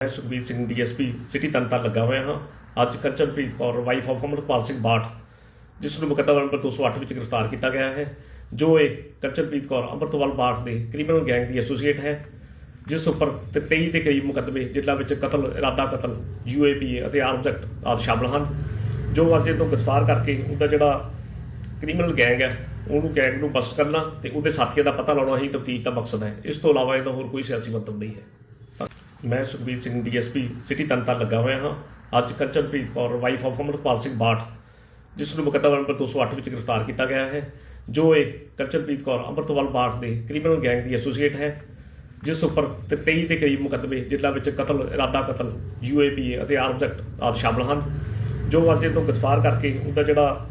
ਮੈਂ Sukhbir Singh, DSP, city ਤਨਤਨ ਲੱਗਾ ਹੋਇਆ ਹਾਂ। ਅੱਜ ਕੰਚਨਪ੍ਰੀਤ ਕੌਰ ਵਾਈਫ ਆਫ ਅਮਰਪਾਲ ਸਿੰਘ ਬਾਠ, ਜਿਸ ਨੂੰ ਮੁਕੱਦਮਾ ਨੰਬਰ 208 ਵਿੱਚ ਗ੍ਰਿਫਤਾਰ ਕੀਤਾ ਗਿਆ ਹੈ, ਜੋ ਇਹ ਕੰਚਨਪ੍ਰੀਤ ਕੌਰ ਅੰਮ੍ਰਿਤਵਾਲ ਬਾਠ ਦੇ ਕ੍ਰਿਮੀਨਲ ਗੈਂਗ ਦੀ ਐਸੋਸੀਏਟ ਹੈ, ਜਿਸ ਉੱਪਰ ਤੇ 23 ਦੇ ਕਰੀਬ ਮੁਕੱਦਮੇ ਜਿਨ੍ਹਾਂ ਵਿੱਚ ਕਤਲ, ਇਰਾਦਾ ਕਤਲ ਯੂਏਪੀ ਅਤੇ ਆਰਮ ਐਕਟ ਆਦਿ ਸ਼ਾਮਲ ਹਨ, ਜੋ ਅੱਜ ਇਹ ਤੋਂ ਗ੍ਰਿਫਤਾਰ ਕਰਕੇ ਉਹਦਾ ਜਿਹੜਾ ਕ੍ਰਿਮੀਨਲ ਗੈਂਗ ਹੈ, ਉਹਨੂੰ ਗੈਂਗ ਨੂੰ ਬਸਟ ਕਰਨਾ ਤੇ ਉਹਦੇ ਸਾਥੀਆਂ ਦਾ ਪਤਾ ਲਾਉਣਾ ਹੀ ਤਫਤੀਸ਼ ਦਾ ਮਕਸਦ ਹੈ। ਇਸ ਤੋਂ ਇਲਾਵਾ ਇਹਦਾ ਹੋਰ ਕੋਈ ਸਿਆਸੀ ਮੰਤਵ ਨਹੀਂ ਹੈ। ਮੈਂ ਸੁਖਬੀਰ ਸਿੰਘ, ਡੀਐਸਪੀ ਸਿਟੀ ਤਨਤਨ ਲੱਗਾ ਹੋਇਆ ਹਾਂ। ਅੱਜ ਕੰਚਨਪ੍ਰੀਤ ਕੌਰ ਵਾਈਫ ਆਫ ਅਮਰਪਾਲ ਸਿੰਘ ਬਾਠ ਜਿਸ ਨੂੰ ਮੁਕੱਦਮਾ ਨੰਬਰ 208 ਵਿੱਚ ਗ੍ਰਿਫਤਾਰ ਕੀਤਾ ਗਿਆ ਹੈ, ਜੋ ਇਹ ਕੰਚਨਪ੍ਰੀਤ ਕੌਰ ਅੰਮ੍ਰਿਤਵਾਲ ਬਾਠ ਦੇ ਕ੍ਰਿਮੀਨਲ ਗੈਂਗ ਦੀ ਐਸੋਸੀਏਟ ਹੈ, ਜਿਸ ਉੱਪਰ ਤੇ 23 ਦੇ ਕਰੀਬ ਮੁਕੱਦਮੇ ਜਿਨ੍ਹਾਂ ਵਿੱਚ ਕਤਲ, ਇਰਾਦਾ ਕਤਲ ਯੂਏਪੀ ਅਤੇ ਆਰਮ ਐਕਟ ਆਦਿ ਸ਼ਾਮਲ ਹਨ, ਜੋ ਅੱਜ ਇਹ ਤੋਂ ਗ੍ਰਿਫਤਾਰ ਕਰਕੇ ਉਹਦਾ ਜਿਹੜਾ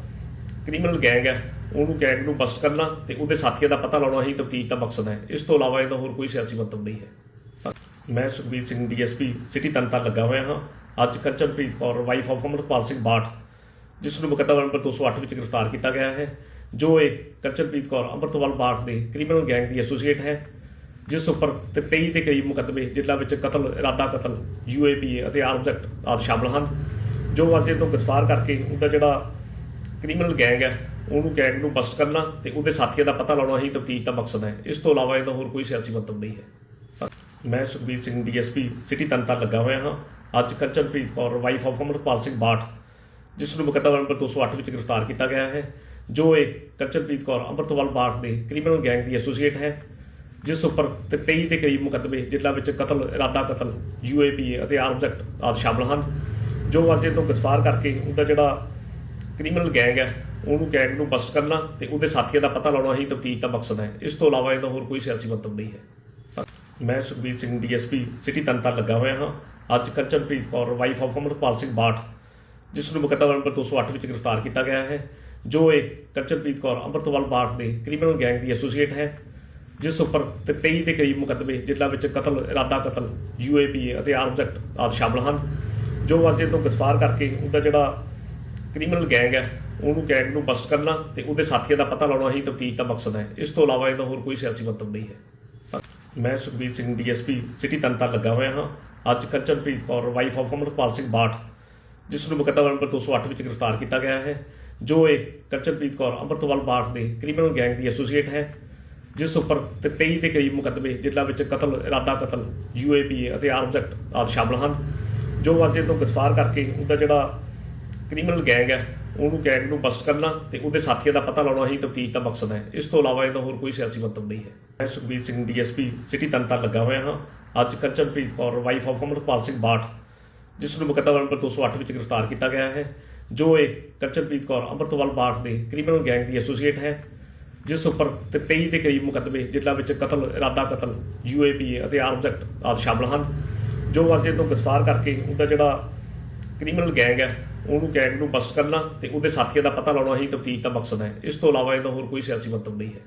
ਕ੍ਰਿਮੀਨਲ ਗੈਂਗ ਹੈ, ਉਹਨੂੰ ਗੈਂਗ ਨੂੰ ਬਸਟ ਕਰਨਾ ਤੇ ਉਹਦੇ ਸਾਥੀਆਂ ਦਾ ਪਤਾ ਲਾਉਣਾ ਹੀ ਤਫਤੀਸ਼ ਦਾ ਮਕਸਦ ਹੈ। ਇਸ ਤੋਂ ਇਲਾਵਾ ਇਹਦਾ ਹੋਰ ਕੋਈ ਸਿਆਸੀ ਮੰਤਵ ਨਹੀਂ ਹੈ। ਮੈਂ ਸੁਖਬੀਰ ਸਿੰਘ, ਡੀਐਸਪੀ, ਸਿਟੀ ਤਨਤਨ ਲੱਗਾ ਹੋਇਆ ਹਾਂ। ਅੱਜ ਕੰਚਨਪ੍ਰੀਤ ਕੌਰ ਵਾਈਫ ਆਫ ਅਮਰਪਾਲ ਸਿੰਘ ਬਾਠ ਜਿਸ ਨੂੰ ਮੁਕੱਦਮਾ ਨੰਬਰ 208 ਵਿੱਚ ਗ੍ਰਿਫਤਾਰ ਕੀਤਾ ਗਿਆ ਹੈ, ਜੋ ਇਹ ਕੰਚਨਪ੍ਰੀਤ ਕੌਰ, ਅੰਮ੍ਰਿਤਪਾਲ ਬਾਠ ਦੇ ਕ੍ਰਿਮੀਨਲ ਗੈਂਗ ਦੀ ਐਸੋਸੀਏਟ ਹੈ, ਜਿਸ ਉੱਪਰ ਤੇ 23 ਦੇ ਕਰੀਬ ਮੁਕੱਦਮੇ ਜ਼ਿਲ੍ਹਾ ਵਿੱਚ ਕਤਲ, ਇਰਾਦਾ ਕਤਲ ਯੂਏਪੀ ਅਤੇ ਆਰਮਸ ਐਕਟ ਆਦਿ ਸ਼ਾਮਲ ਹਨ, ਜੋ ਅੱਜ ਇਹ ਤੋਂ ਗ੍ਰਿਫਤਾਰ ਕਰਕੇ ਉਹਦਾ ਜਿਹੜਾ ਕ੍ਰਿਮੀਨਲ ਗੈਂਗ ਹੈ, ਉਹਨੂੰ ਗੈਂਗ ਨੂੰ ਬਸਟ ਕਰਨਾ ਤੇ ਉਹਦੇ ਸਾਥੀਆਂ ਦਾ ਪਤਾ ਲਾਉਣਾ ਹੀ ਤਫਤੀਸ਼ ਦਾ ਮਕਸਦ ਹੈ। ਇਸ ਤੋਂ ਇਲਾਵਾ ਇਹਦਾ ਹੋਰ ਕੋਈ ਸਿਆਸੀ ਮੰਤਵ ਨਹੀਂ ਹੈ। ਮੈਂ ਸੁਖਬੀਰ ਸਿੰਘ ਡੀਐਸਪੀ ਸਿਟੀ ਤਨਤਨ ਲੱਗਾ ਹੋਇਆ ਹਾਂ। ਅੱਜ ਕੰਚਨਪ੍ਰੀਤ ਕੌਰ ਵਾਈਫ ਆਫ ਅਮਰਪਾਲ ਸਿੰਘ ਬਾਠ, ਜਿਸ ਨੂੰ ਮੁਕੱਦਮਾ ਨੰਬਰ 208 ਵਿੱਚ ਗ੍ਰਿਫਤਾਰ ਕੀਤਾ ਗਿਆ ਹੈ, ਜੋ ਇਹ ਕੰਚਨਪ੍ਰੀਤ ਕੌਰ, ਅੰਮ੍ਰਿਤਵਾਲ ਬਾਠ ਦੇ ਕ੍ਰਿਮੀਨਲ ਗੈਂਗ ਦੀ ਐਸੋਸੀਏਟ ਹੈ, ਜਿਸ ਉੱਪਰ ਤੇ 23 ਦੇ ਕਰੀਬ ਮੁਕੱਦਮੇ ਜਿਨ੍ਹਾਂ ਵਿੱਚ ਕਤਲ, ਇਰਾਦਾ ਕਤਲ ਯੂਏਪੀ ਅਤੇ ਆਰਮ ਐਕਟ ਆਦਿ ਸ਼ਾਮਲ ਹਨ, ਜੋ ਅੱਜ ਇਹ ਤੋਂ ਗ੍ਰਿਫਤਾਰ ਕਰਕੇ ਉਹਦਾ ਜਿਹੜਾ ਕ੍ਰਿਮੀਨਲ ਗੈਂਗ ਹੈ, ਉਹਨੂੰ ਗੈਂਗ ਨੂੰ ਬਸਟ ਕਰਨਾ ਤੇ ਉਹਦੇ ਸਾਥੀਆਂ ਦਾ ਪਤਾ ਲਾਉਣਾ ਹੀ ਤਫਤੀਸ਼ ਦਾ ਮਕਸਦ ਹੈ। ਇਸ ਤੋਂ ਇਲਾਵਾ ਇਹਦਾ ਹੋਰ ਕੋਈ ਸਿਆਸੀ ਮੰਤਵ ਨਹੀਂ ਹੈ। ਮੈਂ ਸੁਖਬੀਰ ਸਿੰਘ, ਡੀਐਸਪੀ ਸਿਟੀ ਤਨਤਨ ਲੱਗਾ ਹੋਇਆ ਹਾਂ। ਅੱਜ ਕੰਚਨਪ੍ਰੀਤ ਕੌਰ ਵਾਈਫ ਆਫ ਅਮਰਪਾਲ ਸਿੰਘ ਬਾਠ, ਜਿਸ ਨੂੰ ਮੁਕੱਦਮਾ ਨੰਬਰ 208 ਵਿੱਚ ਗ੍ਰਿਫਤਾਰ ਕੀਤਾ ਗਿਆ ਹੈ, ਜੋ ਇਹ ਕੰਚਨਪ੍ਰੀਤ ਕੌਰ, ਅੰਮ੍ਰਿਤਵਾਲ ਬਾਠ ਦੇ ਕ੍ਰਿਮੀਨਲ ਗੈਂਗ ਦੀ ਐਸੋਸੀਏਟ ਹੈ, ਜਿਸ ਉੱਪਰ ਤੇ 23 ਦੇ ਕਰੀਬ ਮੁਕੱਦਮੇ, ਜਿਨ੍ਹਾਂ ਵਿੱਚ ਕਤਲ, ਇਰਾਦਾ ਕਤਲ ਯੂਏਪੀ ਅਤੇ ਆਰਮਸ ਐਕਟ ਆਦਿ ਸ਼ਾਮਲ ਹਨ, ਜੋ ਅੱਜ ਇਹ ਤੋਂ ਗ੍ਰਿਫਤਾਰ ਕਰਕੇ ਉਹਦਾ ਜਿਹੜਾ ਕ੍ਰਿਮੀਨਲ ਗੈਂਗ ਹੈ, ਉਹਨੂੰ ਗੈਂਗ ਨੂੰ ਬਸਟ ਕਰਨਾ ਤੇ ਉਹਦੇ ਸਾਥੀਆਂ ਦਾ ਪਤਾ ਲਾਉਣਾ ਹੀ ਤਫਤੀਸ਼ ਦਾ ਮਕਸਦ ਹੈ। ਇਸ ਤੋਂ ਇਲਾਵਾ ਇਹਦਾ ਹੋਰ ਕੋਈ ਸਿਆਸੀ ਮਤਲਬ ਨਹੀਂ ਹੈ। ਮੈਂ ਸੁਖਬੀਰ ਸਿੰਘ, ਡੀਐਸਪੀ, ਸਿਟੀ ਤਨਤਨ ਲੱਗਾ ਹੋਇਆ ਹਾਂ। ਅੱਜ ਕੰਚਨਪ੍ਰੀਤ ਕੌਰ ਵਾਈਫ ਆਫ ਅਮਰਪਾਲ ਸਿੰਘ ਬਾਠ, ਜਿਸ ਨੂੰ ਮੁਕੱਦਮਾ ਨੰਬਰ 208 ਵਿੱਚ ਗ੍ਰਿਫਤਾਰ ਕੀਤਾ ਗਿਆ ਹੈ, ਜੋ ਇਹ ਕੰਚਨਪ੍ਰੀਤ ਕੌਰ, ਅੰਮ੍ਰਿਤਵਾਲ ਬਾਠ ਦੇ ਕ੍ਰਿਮੀਨਲ ਗੈਂਗ ਦੀ ਐਸੋਸੀਏਟ ਹੈ, ਜਿਸ ਉੱਪਰ ਤੇ 23 ਦੇ ਕਰੀਬ ਮੁਕੱਦਮੇ, ਜਿਨ੍ਹਾਂ ਵਿੱਚ ਕਤਲ, ਇਰਾਦਾ ਕਤਲ ਯੂਏਪੀ ਅਤੇ ਆਰਮ ਐਕਟ ਆਦਿ ਸ਼ਾਮਲ ਹਨ, ਜੋ ਅੱਜ ਇਹ ਤੋਂ ਗ੍ਰਿਫਤਾਰ ਕਰਕੇ ਉਹਦਾ ਜਿਹੜਾ ਕ੍ਰਿਮੀਨਲ ਗੈਂਗ ਹੈ ਉਹਨੂੰ ਗੈਂਗ ਨੂੰ ਬਸਟ ਕਰਨਾ ਤੇ ਉਹਦੇ ਸਾਥੀਆਂ ਦਾ ਪਤਾ ਲਾਉਣਾ ਹੀ ਤਫਤੀਸ਼ ਦਾ ਮਕਸਦ ਹੈ। ਇਸ ਤੋਂ ਇਲਾਵਾ ਇਹਦਾ ਹੋਰ ਕੋਈ ਸਿਆਸੀ ਮੰਤਵ ਨਹੀਂ ਹੈ। ਮੈਂ ਸੁਖਬੀਰ ਸਿੰਘ, ਡੀਐਸਪੀ, ਸਿਟੀ ਤਨਤਨ ਲੱਗਾ ਹੋਇਆ ਹਾਂ। ਅੱਜ ਕੰਚਨਪ੍ਰੀਤ ਕੌਰ ਵਾਈਫ ਆਫ ਅਮਰਪਾਲ ਸਿੰਘ ਬਾਠ, ਜਿਸ ਨੂੰ ਮੁਕੱਦਮਾ ਨੰਬਰ 208 ਵਿੱਚ ਗ੍ਰਿਫਤਾਰ ਕੀਤਾ ਗਿਆ ਹੈ, ਜੋ ਇਹ ਕੰਚਨਪ੍ਰੀਤ ਕੌਰ, ਅੰਮ੍ਰਿਤਵਾਲ ਬਾਠ ਦੇ ਕ੍ਰਿਮੀਨਲ ਗੈਂਗ ਦੀ ਐਸੋਸੀਏਟ ਹੈ, ਜਿਸ ਉੱਪਰ ਤੇ 23 ਦੇ ਕਰੀਬ ਮੁਕੱਦਮੇ, ਜਿਨ੍ਹਾਂ ਵਿੱਚ ਕਤਲ, ਇਰਾਦਾ ਕਤਲ ਯੂਏਪੀ ਅਤੇ ਆਰਮਸ ਐਕਟ ਆਦਿ ਸ਼ਾਮਲ ਹਨ, ਜੋ ਅੱਜ ਇਹ ਤੋਂ ਗ੍ਰਿਫਤਾਰ ਕਰਕੇ ਉਹਦਾ ਜਿਹੜਾ ਕ੍ਰਿਮੀਨਲ ਗੈਂਗ ਹੈ, ਉਹਨੂੰ ਗੈਂਗ ਨੂੰ ਬਸਟ ਕਰਨਾ ਤੇ ਉਹਦੇ ਸਾਥੀਆਂ ਦਾ ਪਤਾ ਲਾਉਣਾ ਹੀ ਤਫਤੀਸ਼ ਦਾ ਮਕਸਦ ਹੈ। ਇਸ ਤੋਂ ਇਲਾਵਾ ਇਹਦਾ ਹੋਰ ਕੋਈ ਸਿਆਸੀ ਮੰਤਵ ਨਹੀਂ ਹੈ।